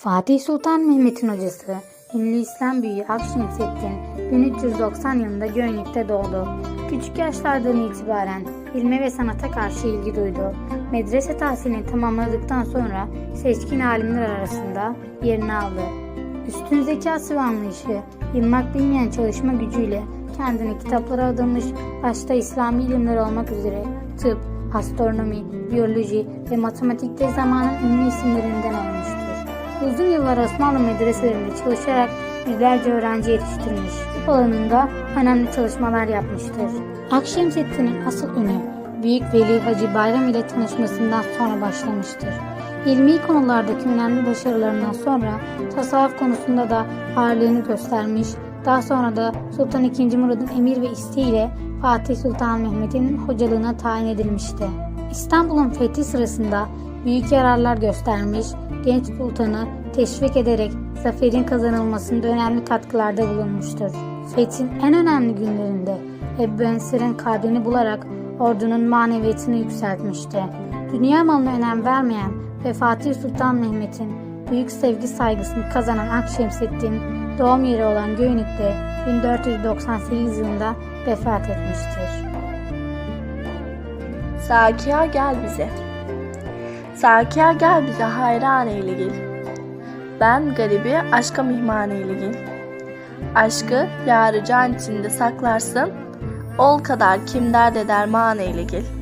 Fatih Sultan Mehmet'in hocası, ünlü İslam büyüğü Akşemseddin 1390 yılında Göynük'te doğdu. Küçük yaşlardan itibaren ilme ve sanata karşı ilgi duydu. Medrese tahsilini tamamladıktan sonra seçkin alimler arasında yerini aldı. Üstün zekası ve anlayışı, yılmak bilmeyen çalışma gücüyle kendini kitaplara adamış, başta İslami ilimler olmak üzere tıp, astronomi, biyoloji ve matematikte zamanın ünlü isimlerinden olmuştur. Uzun yıllar Osmanlı medreselerinde çalışarak yüzlerce öğrenci yetiştirmiş. Tıp alanında önemli çalışmalar yapmıştır. Akşemseddin'in asıl ünü Büyük Veli Hacı Bayram ile tanışmasından sonra başlamıştır. İlmi konulardaki önemli başarılarından sonra tasavvuf konusunda da ağırlığını göstermiş, daha sonra da Sultan II. Murad'ın emir ve isteğiyle Fatih Sultan Mehmet'in hocalığına tayin edilmişti. İstanbul'un fethi sırasında büyük yararlar göstermiş, genç sultanı teşvik ederek zaferin kazanılmasında önemli katkılarda bulunmuştur. Fethin en önemli günlerinde Ebu Ensar'ın kalbini bularak ordunun maneviyatını yükseltmişti. Dünya malına önem vermeyen ve Fatih Sultan Mehmet'in büyük sevgi saygısını kazanan Akşemseddin doğum yeri olan Göynük'te 1498 yılında vefat etmiştir. Sakiya gel bize. Sakiya gel bize hayran eyle gel. Ben garibi aşka mihman eyle gel. Aşkı yarı can içinde saklarsın. Ol kadar kim derde derman eyle gel.